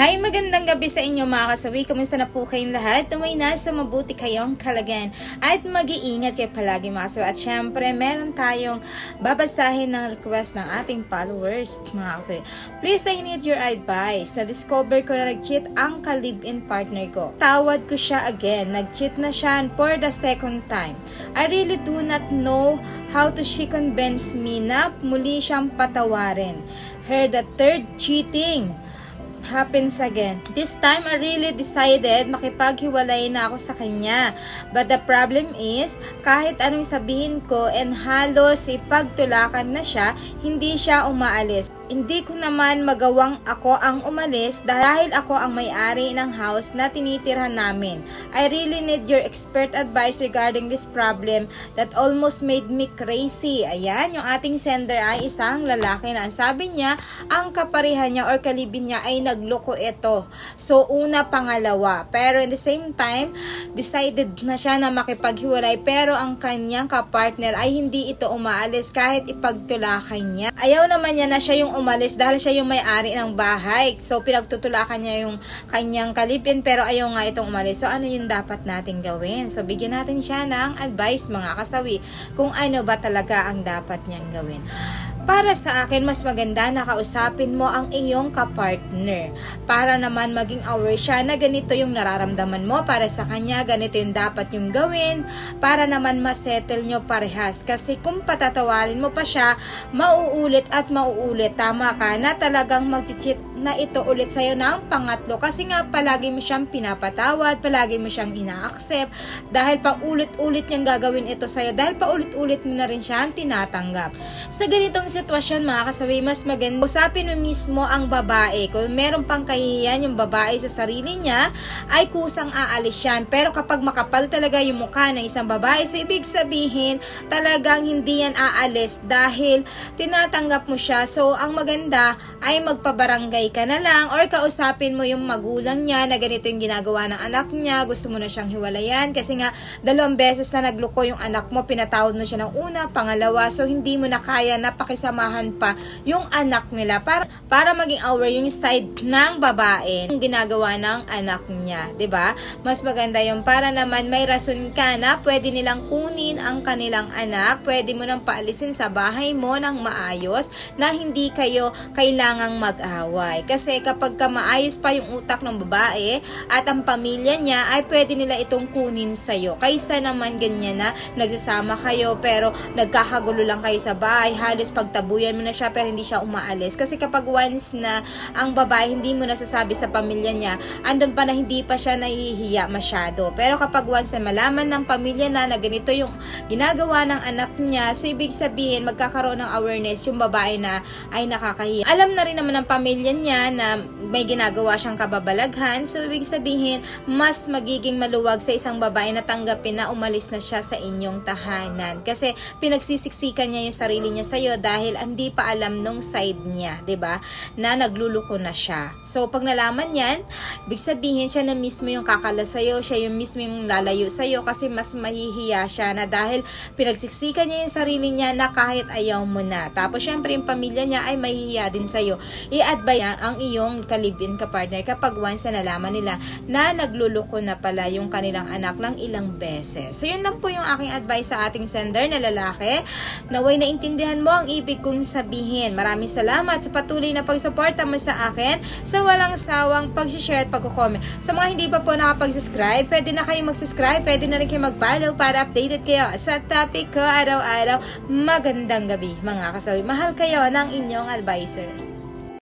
Hi, magandang gabi sa inyo mga kasawi. Kumusta na po kayong lahat? Naway nasa mabuti kayong kalagan. At mag-iingat kayo palagi mga kasawi. At syempre, meron tayong babasahin ng request ng ating followers mga kasawi. Please, I need your advice. Na-discover ko na nag-cheat ang ka-live-in partner ko. Tawad ko siya again. Nag-cheat na siya for the second time. I really do not know how to she convince me na muli siyang patawarin. Her the third cheating happens again. This time, I really decided makipaghiwalay na ako sa kanya. But the problem is, kahit anong sabihin ko and halos ipagtulakan na siya, hindi siya umaalis. Hindi ko naman magawang ako ang umalis dahil ako ang may-ari ng house na tinitirhan namin. I really need your expert advice regarding this problem that almost made me crazy. Ayan, yung ating sender ay isang lalaki na ang sabi niya, ang kaparihan niya or kalibin niya ay nagloko ito. So, una, pangalawa. Pero in the same time, decided na siya na makipaghiwalay pero ang kanyang kapartner ay hindi ito umaalis kahit ipagtulakan niya. Ayaw naman niya na siya yung umalis dahil siya yung may-ari ng bahay. So, pinagtutulakan niya yung kanyang kalipin pero ayaw nga itong umalis. So, ano yung dapat natin gawin? So, bigyan natin siya ng advice mga kasawi kung ano ba talaga ang dapat niyang gawin. Para sa akin, mas maganda na kausapin mo ang iyong kapartner. Para naman maging aware siya na ganito yung nararamdaman mo para sa kanya, ganito yung dapat yung gawin, para naman masettle nyo parehas. Kasi kung patatawarin mo pa siya, mauulit at mauulit. Tama ka na talagang mag-cheat na ito ulit sa'yo ng pangatlo. Kasi nga palagi mo siyang pinapatawad, palagi mo siyang ina-accept, dahil paulit-ulit niyang gagawin ito sa'yo, dahil paulit-ulit mo na rin siyang tinatanggap. Sa ganitong sitwasyon mga kasawi, mas maganda usapin mo mismo ang babae. Kung meron pang kahihiyan yung babae sa sarili niya, ay kusang aalis yan. Pero kapag makapal talaga yung mukha ng isang babae, so ibig sabihin, talagang hindi yan aalis dahil tinatanggap mo siya. So, ang maganda ay magpabarangay ka na lang or kausapin mo yung magulang niya na ganito yung ginagawa ng anak niya, gusto mo na siyang hiwalayan kasi nga dalawang beses na nagluko yung anak mo, pinatawad mo siya ng una, pangalawa, so hindi mo na kaya na pakisamahan pa yung anak nila para, para maging aware yung side ng babae yung ginagawa ng anak niya, 'di ba? Mas maganda yung para naman may rason ka na pwede nilang kunin ang kanilang anak, pwede mo nang paalisin sa bahay mo ng maayos na hindi kayo kailangang mag-away. Kasi kapag ka maayos pa yung utak ng babae at ang pamilya niya ay pwede nila itong kunin sa'yo. Kaysa naman ganyan na nagsasama kayo pero nagkakagulo lang kayo sa bahay, halos pagtabuyan mo na siya pero hindi siya umaalis. Kasi kapag once na ang babae hindi mo nasasabi sa pamilya niya, andun pa na hindi pa siya nahihiya masyado. Pero kapag once na malaman ng pamilya na na ganito yung ginagawa ng anak niya, so ibig sabihin magkakaroon ng awareness yung babae na ay nakakahiya. Alam na rin naman ng pamilya niya na may ginagawa siyang kababalaghan, so ibig sabihin mas magiging maluwag sa isang babae na tanggapin na umalis na siya sa inyong tahanan. Kasi pinagsisiksikan niya yung sarili niya sa'yo dahil hindi pa alam nung side niya, ba na nagluluko na siya. So pag nalaman yan, ibig sabihin siya na mismo yung kakala sa'yo, siya yung mismo yung lalayo sa'yo kasi mas mahihiya siya na dahil pinagsiksikan niya yung sarili niya na kahit ayaw mo na. Tapos syempre yung pamilya niya ay mahihiya din sa'yo. I-advise ang iyong kalibin ka partner kapag once na nalaman nila na nagluluko na pala yung kanilang anak ng ilang beses. So yun lang po yung aking advice sa ating sender na lalaki. Naway naintindihan mo ang ibig kong sabihin. Maraming salamat sa patuloy na pagsuporta mo sa akin sa walang sawang pag-share at pag-comment. Sa mga hindi pa po nakapag-subscribe, pwede na kayo mag-subscribe, pwede na rin kayo mag-follow para updated kayo sa topic ko araw-araw. Magandang gabi mga kasawi. Mahal kayo ng inyong advisor.